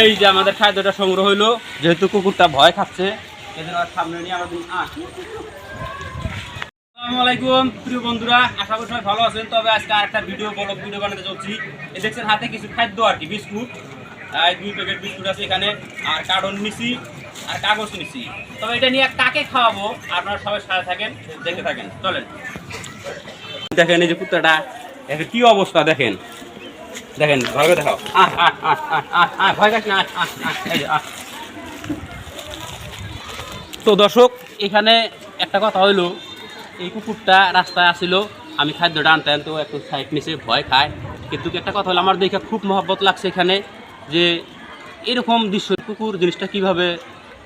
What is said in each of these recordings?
এই যে আমাদের খাদ্যটা সংগ্রহ হইল, যেহেতু কুকুরটা ভয় খাচ্ছে বিস্কুট। আছে এখানে, আর আর কাগজ তবে এটা নিয়ে কাকে খাওয়াবো, আপনারা সবাই সাথে থাকেন দেখে থাকেন, চলেন। দেখেন এই যে কুত্তাটা কি অবস্থা দেখেন। দেখেন, ভালো দেখাও। ভয় না তো দর্শক, এখানে একটা কথা হইল, এই কুকুরটা রাস্তায় আসিল, আমি খাদ্যটা আনতে আনতে একটু সাইড নিচে ভয় খায়। কিন্তু একটা কথা হলো, আমার দেখে খুব মহব্বত লাগছে এখানে যে এরকম দৃশ্য, কুকুর জিনিসটা কীভাবে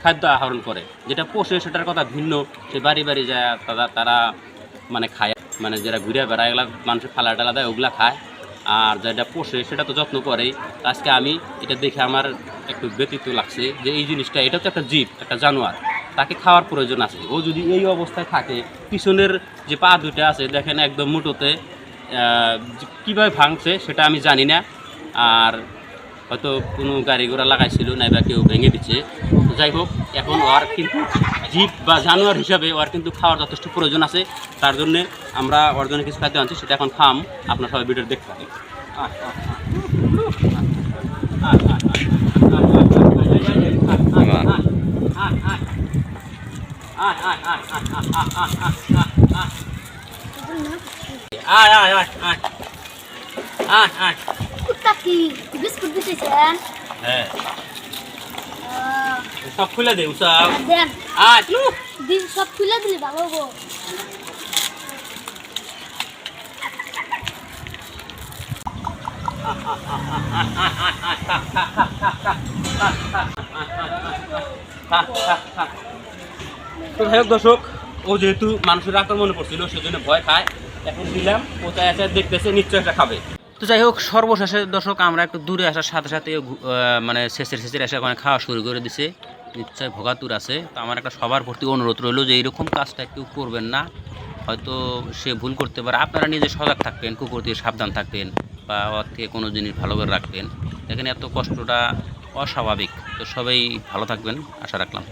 খাদ্য আহরণ করে, যেটা পোষে সেটার কথা ভিন্ন, সে বাড়ি বাড়ি যায়, তারা তারা মানে খায় মানে যারা ঘুরে বেড়ায়, এগুলা মানুষের ফালা টালা দেয়, ওগুলা খায়। আর যেটা পোষে, সেটা তো যত্ন করেই। আজকে আমি এটা দেখে আমার একটু ব্যতীত লাগছে যে এই জিনিসটা, এটা তো একটা জীব, একটা জানোয়ার। তাকে খাওয়ার প্রয়োজন আছে। ও যদি এই অবস্থায় থাকে, পিছনের যে পা দুটো আছে, দেখেন একদম মুঠোতে কীভাবে ভাঙছে সেটা আমি জানি না। আর হয়তো কোনো গাড়ি ঘোড়া লাগাইছিল, নাইবা কেউ ভেঙে দিচ্ছে। যাই হোক এখন ওর কিন্তু জীব বা জানোয়ার হিসাবে ওর কিন্তু খাওয়ার যথেষ্ট প্রয়োজন আছে। তার জন্যে আমরা ওর জন্য কিছু খাদ্য আনছি সেটা এখন খাম। আপনার সবাই ভিডিও দেখতে পাবেন আয় আয় আয় আয় আয় আয়। হ্যাঁ। সব খুলে দে সব চলু দিন সব খুলে দিলে ভালো হব তো যাই হোক দর্শক ও যেহেতু মানুষের আক্রমণে পড়ছিল সেজন্য ভয় খায়। এখন দিলাম কোথায় আছে দেখতেছে নিশ্চয় একটা খাবে। তো যাই হোক, সর্বশেষে দর্শক, আমরা একটু দূরে আসার সাথে সাথে মানে শেষের শেষের এসে ওখানে খাওয়া শুরু করে দিছে। নিশ্চয় ভোগাতুর আছে। তো আমার একটা সবার প্রতি অনুরোধ রইল যে এইরকম কাজটা কেউ করবেন না। হয়তো সে ভুল করতে পারে। আপনারা নিজে সজাগ থাকবেন, কুকুর দিয়ে সাবধান থাকবেন বা ওর থেকে কোনো জিনিস ভালো করে রাখবেন। এখানে এত কষ্টটা অস্বাভাবিক। তো সবাই ভালো থাকবেন। আশা রাখলাম।